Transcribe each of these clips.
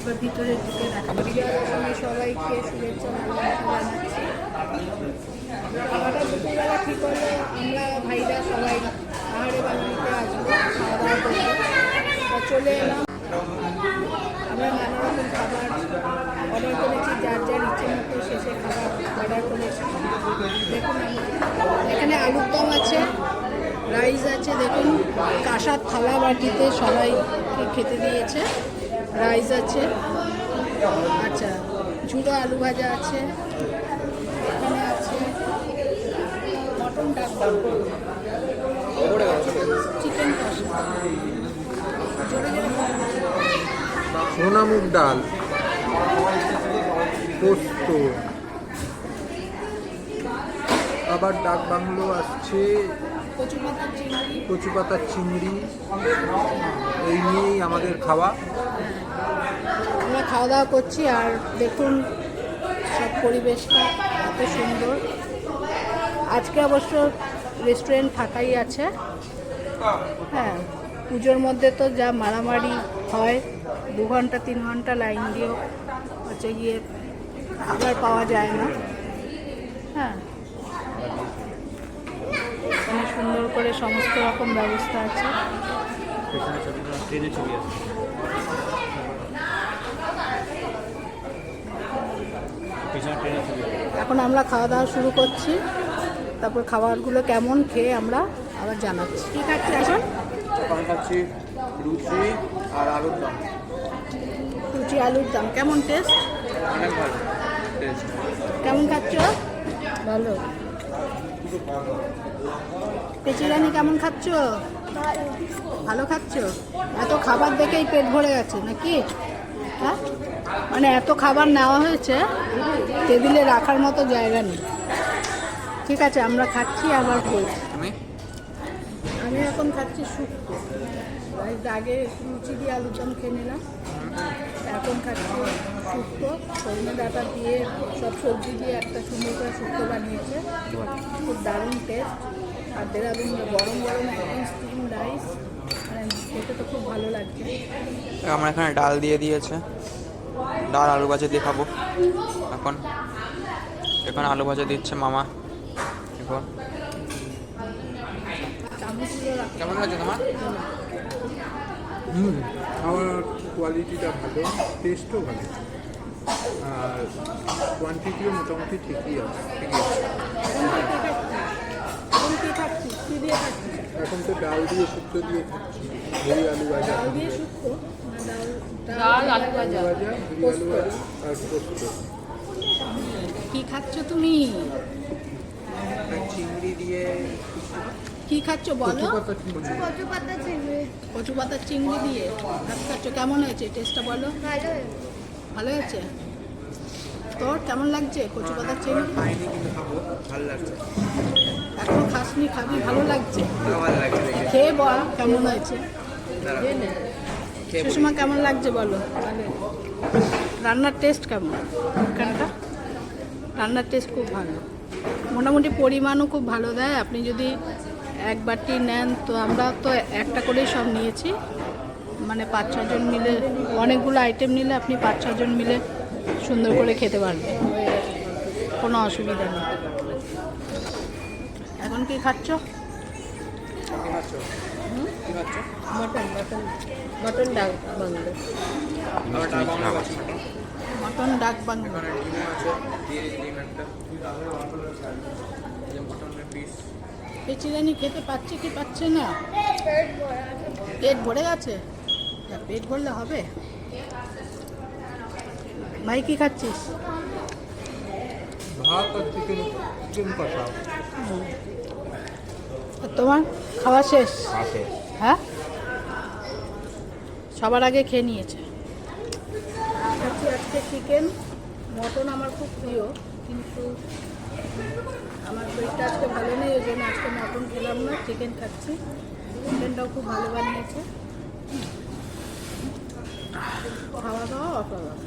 এবার ভিতরে ঢুকে দশমী সবাইকে শুভেচ্ছা জানাচ্ছি। খাওয়াটা দুপুরবেলা ঠিক হলো আমরা ভাইরা সবাই পাহাড়ে বানানিতে আসব খাওয়া দাওয়া করব চলে এলাম। আমরা নানা রকম খাবার অর্ডার করেছি, যার যার ইচ্ছে মতো শেষে খাবার অর্ডার করেছি। দেখুন, এখানে আলুর দম আছে। রাইস আছে, দেখুন কাঁসার থালা বাটিতে সবাইকে খেতে দিয়েছে। রাইস আছে আচ্ছা ঝুড়ো আলু ভাজা আছে, এখানে আছে মটন ডাক চিকেন কষা। জোরে জোরে সোনা মুগ ডাল। পোস্ত। আবার ডাক বাংলো আসছে। কচু পাতার চিংড়ি এই নিয়েই আমাদের খাওয়া। আমরা খাওয়া দাওয়া করছি আর দেখুন সব পরিবেশটা এত সুন্দর। আজকে অবশ্য রেস্টুরেন্ট ফাঁকাই আছে। হ্যাঁ পুজোর মধ্যে তো যা মারামারি হয় দু ঘণ্টা তিন ঘণ্টা লাইন দিয়েও হচ্ছে গিয়ে খাবার পাওয়া যায় না। হ্যাঁ এখানে সুন্দর করে সমস্ত রকম ব্যবস্থা আছে। এখন আমরা খাওয়া দাওয়া শুরু করছি। তারপর খাবারগুলো কেমন খেয়ে আমরা আবার জানাচ্ছি। কী খাচ্ছি এখন খাচ্ছি লুচি আর আলুর দম। লুচি আলুর দাম কেমন টেস্ট অনেক ভালো টেস্ট কেমন খাচ্ছ? ভালো। পেচিরানি কেমন খাচ্ছ? ভালো খাচ্ছ? এত খাবার দেখেই পেট ভরে গেছে নাকি? হ্যাঁ? মানে এত খাবার নেওয়া হয়েছে টেবিলে রাখার মতো জায়গা নেই। ঠিক আছে আমরা খাচ্ছি আবার বলছি। আমি এখন খাচ্ছি শুক্তো। আগে লুচি দিয়ে আলুর দম খেয়ে নিলাম। এখন খাচ্ছি শুক্তো সজনে ডাটা দিয়ে সব সবজি দিয়ে একটা সুন্দর করে শুক্তো বানিয়েছে। খুব দারুণ টেস্ট আর দেরাদুন গরম গরম একদম স্টিম রাইস মানে খেতে তো খুব ভালো লাগছে। আমার এখানে ডাল দিয়ে দিয়েছে। ডাল আলু ভাজা দিয়ে খাব। এখন এখন আলু ভাজা দিচ্ছে মামা। এখন। কেমন লাগছে তোমার? হুম খাওয়ার কোয়ালিটিটা ভালো টেস্টও ভালো। আর কোয়ান্টিটিও মোটামুটি ঠিকই আছে ঠিকই আছে। এখন তো ডাল দিয়ে শুক্তো দিয়ে খাচ্ছি। ভুড়ি আলু ভাজা। ডাল দিয়ে শুক্তো না ডাল ডাল আলু ভাজা ভুড়ি আলু ভাজা আর পোস্ত। কী খাচ্ছ তুমি? চিংড়ি দিয়ে কি খাচ্ছ বলো? কচু পাতা চিংড়ি। পাতার চিংড়ি দিয়ে ভাত খাচ্ছ। কেমন হয়েছে? টেস্টটা বলো। ভালো হয়েছে? তোর কেমন লাগছে? কচু পাতার চিংড়ি খাইনি কিন্তু খাব ভালো লাগছে। এখনও খাসনি খাবি ভালো লাগছে। ভালো লাগছে খেয়ে বল কেমন হয়েছে? সুষমা কেমন লাগছে বলো? রান্নার টেস্ট কেমন? এখানটা রান্নার টেস্ট খুব ভালো। মোটামুটি পরিমাণও খুব ভালো দেয়। আপনি যদি এক বাটি নেন তো আমরা তো একটা করেই সব নিয়েছি। মানে পাঁচ ছজন মিলে অনেকগুলো আইটেম নিলে আপনি পাঁচ ছজন মিলে সুন্দর করে খেতে পারবেন। কোনো অসুবিধা নেই। এখন কি খাচ্ছ? Mutton mutton mutton dak bungalow mutton bungalow পেচিরানি খেতে পাচ্ছে কি পাচ্ছে না? পেট ভরে গেছে? পেট ভরলে হবে? ভাই কি খাচ্ছিস? ভাত আর চিকেন চিকেন কষা। তোমার খাওয়া শেষ? হ্যাঁ? সবার আগে খেয়ে নিয়েছে। খাচ্ছি আজকে চিকেন মটন আমার খুব প্রিয় কিন্তু আমার শরীরটা আজকে ভালো নেই ওই জন্য আজকে মটন খেলাম না চিকেন খাচ্ছি। চিকেনটাও খুব ভালো বানিয়েছে। খাওয়া দাওয়া অসাধারণ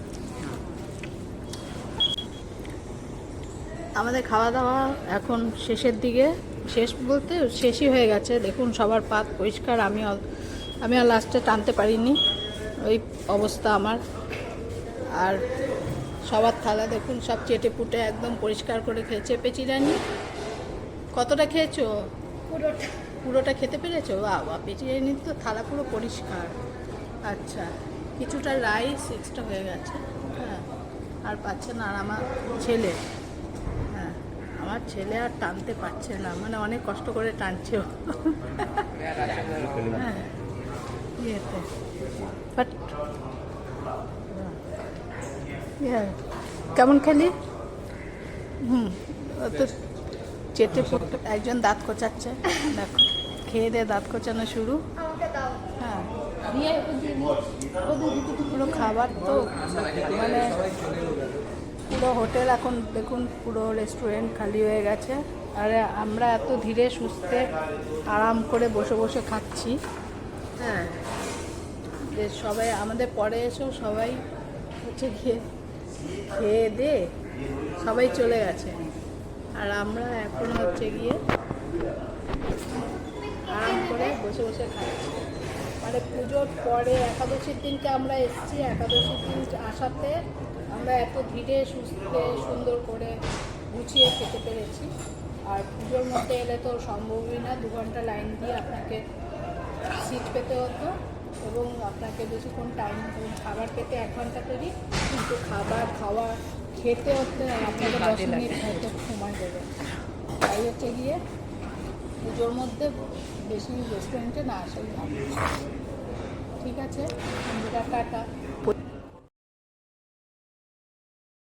আমাদের খাওয়া দাওয়া এখন শেষের দিকে শেষ বলতে শেষই হয়ে গেছে। দেখুন সবার পাত পরিষ্কার। আমি আমি আর লাস্টে টানতে পারিনি। ওই অবস্থা আমার। আর সবার থালা দেখুন সব চেটে পুটে একদম পরিষ্কার করে খেয়েছে। পেচিরানি কতটা খেয়েছো? পুরোটা। পুরোটা খেতে পেরেছ? বাবা পেচিরানি তো থালা পুরো পরিষ্কার। আচ্ছা। কিছুটা রাইস এক্সট্রা হয়ে গেছে হ্যাঁ। আর পাচ্ছে না আর আমার ছেলে হ্যাঁ। আমার ছেলে আর টানতে পারছে না মানে অনেক কষ্ট করে টানছে ও। হ্যাঁ। ইয়েতে। বাট ইয়ে, কেমন খেলি? হুম তো চেটে একজন দাঁত কোচাচ্ছে দেখো। খেয়ে দিয়ে দাঁত কোচানো শুরু। হ্যাঁ দিয়ে পুরো খাবার তো মানে পুরো হোটেল এখন দেখুন পুরো রেস্টুরেন্ট খালি হয়ে গেছে। আর আমরা এত ধীরে সুস্থে আরাম করে বসে বসে খাচ্ছি। হ্যাঁ। যে সবাই আমাদের পরে এসেও সবাই হচ্ছে গিয়ে খেয়ে দে সবাই চলে গেছে। আর আমরা এখন হচ্ছে গিয়ে আরাম করে বসে বসে খাচ্ছি। মানে পুজোর পরে একাদশীর দিনকে আমরা এসেছি একাদশীর দিন আসাতে আমরা এত ধীরে সুস্থে সুন্দর করে গুছিয়ে খেতে পেরেছি। আর পুজোর মধ্যে এলে তো সম্ভবই না দু ঘণ্টা লাইন দিয়ে আপনাকে সিট পেতে হতো এবং আপনাকে বেশিক্ষণ টাইম খাবার পেতে এক ঘণ্টা তৈরি কিন্তু খাবার খাওয়া খেতে হতে আপনাকে দশ মিনিট হয়তো সময় দেবে তাই হচ্ছে গিয়ে পুজোর মধ্যে বেশি রেস্টুরেন্টে না আসাই ভালো ঠিক আছে? টাটা